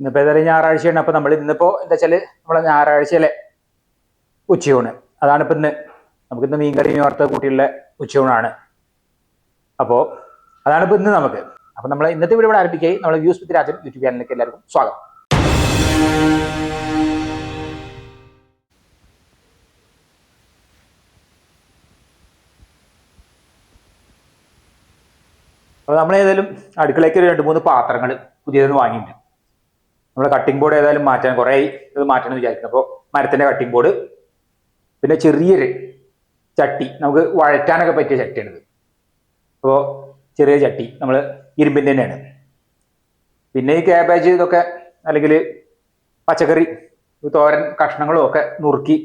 ഇന്നിപ്പോൾ ഏതായാലും ഞായറാഴ്ചയാണ്. അപ്പോൾ നമ്മൾ ഇന്നിപ്പോൾ എന്താ വെച്ചാൽ നമ്മളെ ഞായറാഴ്ചയിലെ ഉച്ചയൂണ്. അതാണ് ഇപ്പൊ ഇന്ന്. നമുക്കിന്ന് മീൻകറി മീൻ വറുത്ത കൂട്ടിയുള്ള ഉച്ചയൂണാണ്. അപ്പോൾ അതാണ് ഇപ്പൊ ഇന്ന് നമുക്ക്. അപ്പോൾ നമ്മൾ ഇന്നത്തെ വീഡിയോ ഇവിടെ ആരംഭിക്കുകയും നമ്മൾ വ്യൂസ് വിത്ത് രാജൻ യൂട്യൂബ് ചാനലിലേക്ക് എല്ലാവർക്കും സ്വാഗതം. അപ്പോൾ നമ്മൾ ഏതായാലും അടുക്കളയ്ക്ക് ഒരു രണ്ട് മൂന്ന് പാത്രങ്ങൾ പുതിയതെന്ന് വാങ്ങിയിട്ടുണ്ട്. നമ്മുടെ കട്ടിംഗ് ബോർഡ് ഏതായാലും മാറ്റാൻ കുറേ ഇത് മാറ്റണം എന്ന് വിചാരിക്കുന്നു. അപ്പോൾ മരത്തിന്റെ കട്ടിംഗ് ബോർഡ് പിന്നെ ചെറിയൊരു ചട്ടി നമുക്ക് വഴറ്റാനൊക്കെ പറ്റിയ ചട്ടിയാണിത്. അപ്പോൾ ചെറിയ ചട്ടി നമ്മൾ ഇരുമ്പിന്റെ തന്നെയാണ്. പിന്നെ ഈ ക്യാബേജ് ഇതൊക്കെ അല്ലെങ്കിൽ പച്ചക്കറി തോരൻ കഷ്ണങ്ങളും ഒക്കെ നുറുക്കി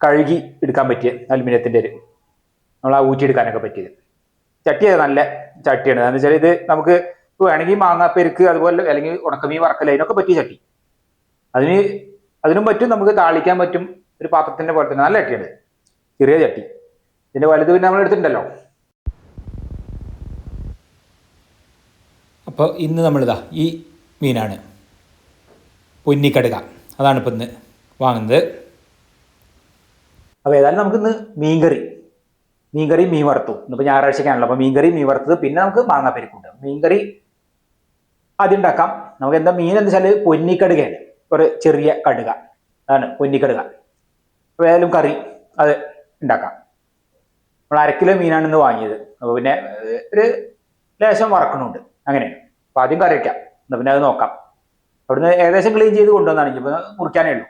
കഴുകി എടുക്കാൻ പറ്റിയ അലുമിനിയത്തിന്റെ ഒരു നമ്മൾ ആ ഊറ്റിയെടുക്കാനൊക്കെ പറ്റിയത്. ചട്ടി നല്ല ചട്ടിയാണ്. എന്താണെന്ന് വെച്ചാൽ ഇത് നമുക്ക് വേണമെങ്കിൽ മാങ്ങാപ്പെരുക്ക് അതുപോലെ അല്ലെങ്കിൽ ഉണക്കമീൻ വറക്കൽ അതിനൊക്കെ പറ്റിയ ചട്ടി. അതിന് അതിനും പറ്റും നമുക്ക് താളിക്കാൻ പറ്റും ഒരു പാത്രത്തിന്റെ പോലെ തന്നെ. നല്ല ചട്ടിയാണ് ചെറിയ ചട്ടി. ഇതിന്റെ വലുത് പിന്നെ നമ്മൾ എടുത്തിട്ടുണ്ടല്ലോ. അപ്പോൾ ഇന്ന് നമ്മളിതാ ഈ മീനാണ്. പൊന്നിക്കടുക. അതാണ് ഇപ്പം ഇന്ന് വാങ്ങുന്നത്. അപ്പോൾ ഏതായാലും നമുക്കിന്ന് മീൻകറി. മീൻകറി മീൻ വറുത്തു. ഇന്നിപ്പോൾ ഞായറാഴ്ചക്കാണല്ലോ അപ്പോൾ മീൻകറി മീൻ വറുത്തത്. പിന്നെ നമുക്ക് മാങ്ങാപ്പരിക്കുണ്ട് മീൻകറി ആദ്യം ഉണ്ടാക്കാം. നമുക്ക് എന്താ മീൻ എന്താ വെച്ചാൽ പൊന്നിക്കടുകയാണ്. ഒരു ചെറിയ കടുക. അതാണ് പൊന്നിക്കടുക. വേലും കറി അത് ഉണ്ടാക്കാം. നമ്മൾ അരക്കിലോ കിലോ മീനാണ് ഇന്ന് വാങ്ങിയത്. അപ്പോൾ പിന്നെ ഒരു ലേശം വറക്കണുണ്ട്. അങ്ങനെയാണ് അപ്പോൾ ആദ്യം കറി വയ്ക്കാം എന്നാൽ പിന്നെ അത് നോക്കാം. അവിടുന്ന് ഏകദേശം ക്ലീൻ ചെയ്ത് കൊണ്ടുവന്നാണ്. ഇപ്പോൾ മുറിക്കാനേ ഉള്ളൂ.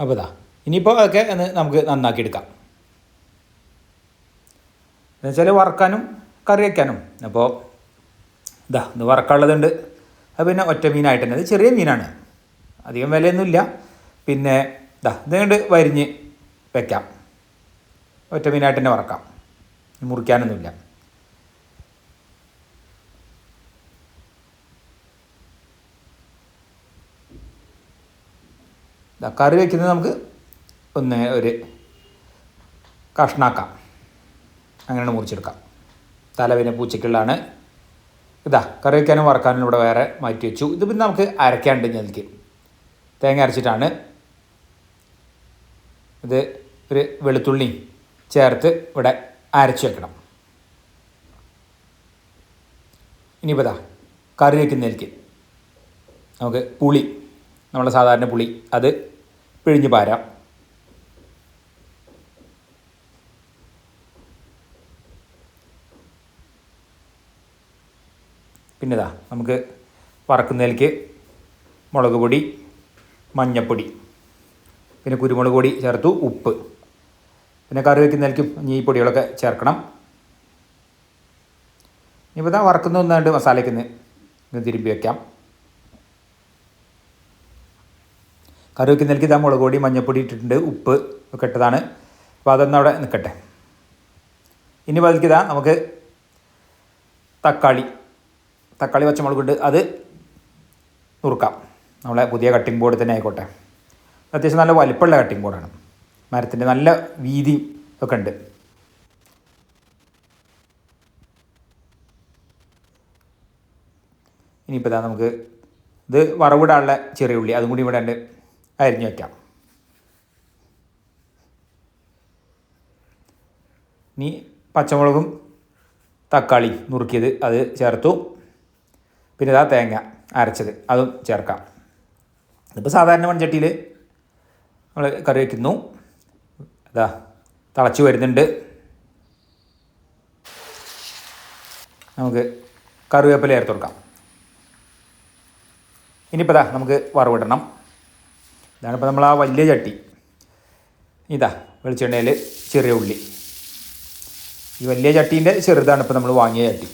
അപ്പോൾ ഇതാ. ഇനിയിപ്പോൾ അതൊക്കെ നമുക്ക് നന്നാക്കി എടുക്കാം. എന്നുവെച്ചാൽ വറക്കാനും കറി വയ്ക്കാനും അപ്പോൾ ഇതാ ഇത് വറക്കാനുള്ളതുണ്ട്. അത് പിന്നെ ഒറ്റ മീനായിട്ട് തന്നെ. അത് ചെറിയ മീനാണ്. അധികം വിലയൊന്നുമില്ല. പിന്നെ ഇതാ ഇതുകൊണ്ട് വരിഞ്ഞ് വെക്കാം. ഒറ്റ മീനായിട്ട് തന്നെ വറക്കാം. മുറിക്കാനൊന്നുമില്ല. കറി വയ്ക്കുന്നത് നമുക്ക് ഒന്ന് ഒരു കഷ്ണാക്കാം. അങ്ങനെയാണ് മുറിച്ചെടുക്കാം. തല പിന്നെ പൂച്ചക്കുള്ളതാണ് ഇതാ കറി വയ്ക്കാനും വറക്കാനും ഇവിടെ വേറെ മാറ്റി വെച്ചു. ഇത് പിന്നെ നമുക്ക് അരയ്ക്കാണ്ട് ഞെൽക്ക് തേങ്ങ അരച്ചിട്ടാണ്. ഇത് ഒരു വെളുത്തുള്ളി ചേർത്ത് ഇവിടെ അരച്ച് വെക്കണം. ഇനിയിപ്പോൾ ഇതാ കറി വയ്ക്കുന്നതിലേക്ക് നമുക്ക് പുളി നമ്മളെ സാധാരണ പുളി അത് പിഴിഞ്ഞ് പാരാം. പിന്നെ ഇതാ നമുക്ക് വറക്കുന്നതിലേക്ക് മുളക് പൊടി മഞ്ഞപ്പൊടി പിന്നെ കുരുമുളക് പൊടി ചേർത്തു ഉപ്പ്. പിന്നെ കറി വയ്ക്കുന്നതിലേക്കും ഈ പൊടികളൊക്കെ ചേർക്കണം. ഇനിയിപ്പോൾ ഇതാ വറക്കുന്ന ഒന്നാണ്ട് മസാലയ്ക്ക് ഇന്ന് തിരുമ്പി വയ്ക്കാം കറി വയ്ക്കുന്നതിലേക്ക് ഇതാ മുളക് പൊടി മഞ്ഞപ്പൊടി ഇട്ടിട്ടുണ്ട് ഉപ്പ് ഒക്കെ ഇട്ടതാണ്. അപ്പോൾ അതൊന്നും അവിടെ നിൽക്കട്ടെ. ഇനി അതിലേക്ക് ഇതാ നമുക്ക് തക്കാളി തക്കാളി പച്ചമുളക് ഇട്ട് അത് നുറുക്കാം. നമ്മളെ പുതിയ കട്ടിംഗ് ബോർഡ് തന്നെ ആയിക്കോട്ടെ. അത്യാവശ്യം നല്ല വലിപ്പമുള്ള കട്ടിംഗ് ബോർഡാണ് മരത്തിന്റെ നല്ല വീതി ഒക്കെ ഉണ്ട്. ഇനിയിപ്പോൾ ഇതാ നമുക്ക് ഇത് വറവിടാനുള്ള ചെറിയ ഉള്ളി അതും കൂടി ഇവിടെ ഉണ്ട് അരിഞ്ഞു വയ്ക്കാം ഇനി പച്ചമുളകും തക്കാളി നുറുക്കിയത് അത് ചേർത്തു. പിന്നെ ഇതാ തേങ്ങ അരച്ചത്. അതും ചേർക്കാം. ഇതിപ്പോൾ സാധാരണ മൺചട്ടിയിൽ നമ്മൾ കറി വയ്ക്കുന്നു ഇതാ തിളച്ച് വരുന്നുണ്ട്. നമുക്ക് കറിവേപ്പില ചേർത്ത് കൊടുക്കാം. ഇനിയിപ്പോൾ ഇതാ നമുക്ക് വറവിടണം. ഇതാണിപ്പോൾ നമ്മൾ ആ വലിയ ചട്ടി. ഇതാ വെളിച്ചെണ്ണയിൽ ചെറിയ ഉള്ളി. ഈ വലിയ ചട്ടീന്റെ ചെറുതാണ് ഇപ്പോൾ നമ്മൾ വാങ്ങിയ ചട്ടി.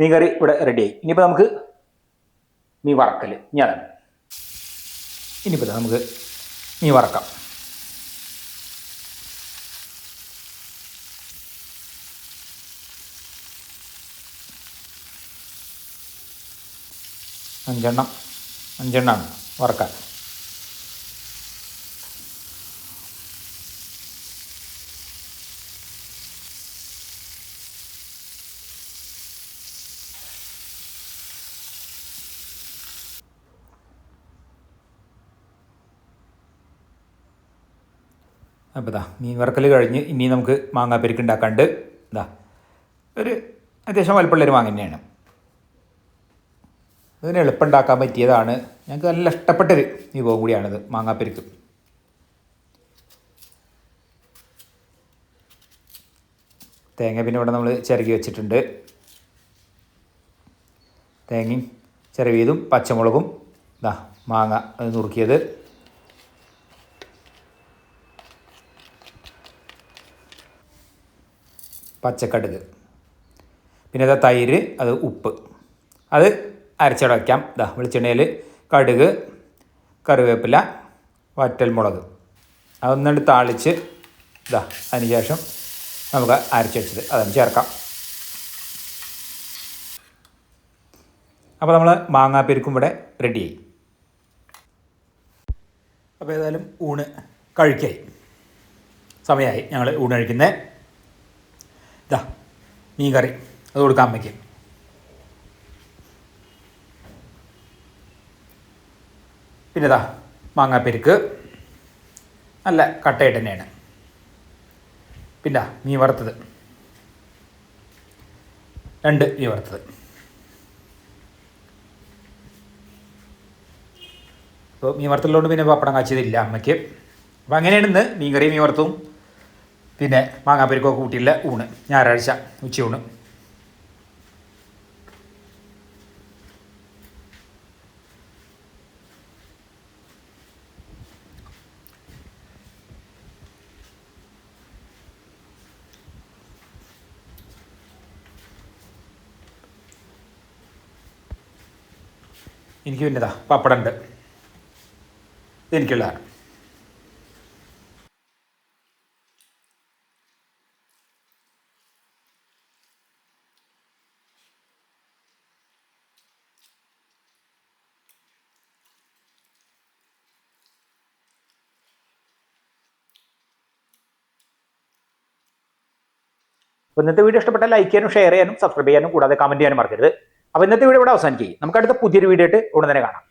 മീൻ കറി ഇവിടെ റെഡിയായി ഇനിയിപ്പോൾ നമുക്ക് മീൻ വറക്കൽ ഇനി അതാണ്. ഇനിയിപ്പോൾ നമുക്ക് മീൻ വറക്കാം. അഞ്ചെണ്ണം. അഞ്ചെണ്ണമാണ് വറക്കാൻ. അപ്പോൾ ഇതാ മീൻ വറക്കൽ കഴിഞ്ഞ് ഇനി നമുക്ക് മാങ്ങാപ്പെരിക്ക് ഉണ്ടാക്കാണ്ട് ഇതാ ഒരു അത്യാവശ്യം വലുപ്പമുള്ളൊരു മാങ്ങ തന്നെയാണ്. ഇതിന് എളുപ്പം ഉണ്ടാക്കാൻ പറ്റിയതാണ്. ഞങ്ങൾക്ക് നല്ല ഇഷ്ടപ്പെട്ടൊരു വിഭവം കൂടിയാണിത് മാങ്ങാപ്പെരിക്ക്. തേങ്ങ പിന്നെ ഇവിടെ നമ്മൾ ചിരകി വെച്ചിട്ടുണ്ട്. തേങ്ങയും ചിരവിയതും പച്ചമുളകും ഇതാ മാങ്ങ നുറുക്കിയത്. പച്ചക്കടുക്. പിന്നെ ഇതാ തൈര് അത് ഉപ്പ്. അത് അരച്ചട വയ്ക്കാം ഇതാ വെളിച്ചെണ്ണയിൽ കടുക് കറിവേപ്പില വറ്റൽമുളക്. അതൊന്നുകൊണ്ട് താളിച്ച് ഇതാ അതിന് ശേഷം നമുക്ക് അരച്ച് വെച്ചത് അതൊന്ന് ചേർക്കാം. അപ്പോൾ നമ്മൾ മാങ്ങാപ്പെരുക്കും ഇവിടെ ആയി. അപ്പോൾ ഏതായാലും ഊണ് കഴിക്കായി. സമയമായി ഞങ്ങൾ ഊണ് കഴിക്കുന്നത് ഇതാ മീൻ കറി അത് കൊടുക്കാം അമ്മയ്ക്ക്. പിന്നെ ഇതാ മാങ്ങാപ്പെരുക്ക് നല്ല കട്ടയായിട്ട് തന്നെയാണ്. പിന്നെ മീൻ വറുത്തത്. രണ്ട് മീൻ വറുത്തത്. അപ്പോൾ മീൻ വറുത്തലുകൊണ്ട് പിന്നെ പപ്പടം കാച്ചിയതില്ല അമ്മയ്ക്ക്. അപ്പോൾ അങ്ങനെയാണ് ഇന്ന് മീൻ കറി മീൻ വറുത്തും പിന്നെ മാങ്ങാപ്പരിക്കൊക്കെ കൂട്ടിയുള്ള ഊണ്. ഞായറാഴ്ച ഉച്ചയൂണ്. എനിക്ക് പിന്നെതാ പപ്പടമുണ്ട് എനിക്കുള്ളതാണ്. അപ്പോൾ ഇന്നത്തെ വീഡിയോ ഇഷ്ടപ്പെട്ടാൽ ലൈക്ക് ചെയ്യാനും ഷെയർ ചെയ്യാനും സബ്സ്ക്രൈബ് ചെയ്യാനും കൂടാതെ കമന്റ് ചെയ്യാനും മറക്കരുത്. അപ്പോൾ ഇന്നത്തെ വീഡിയോ ഇവിടെ അവസാനിക്കുകയും നമുക്ക് അടുത്ത പുതിയൊരു വീഡിയോ ആയിട്ട് ഉടൻ തന്നെ കാണാം.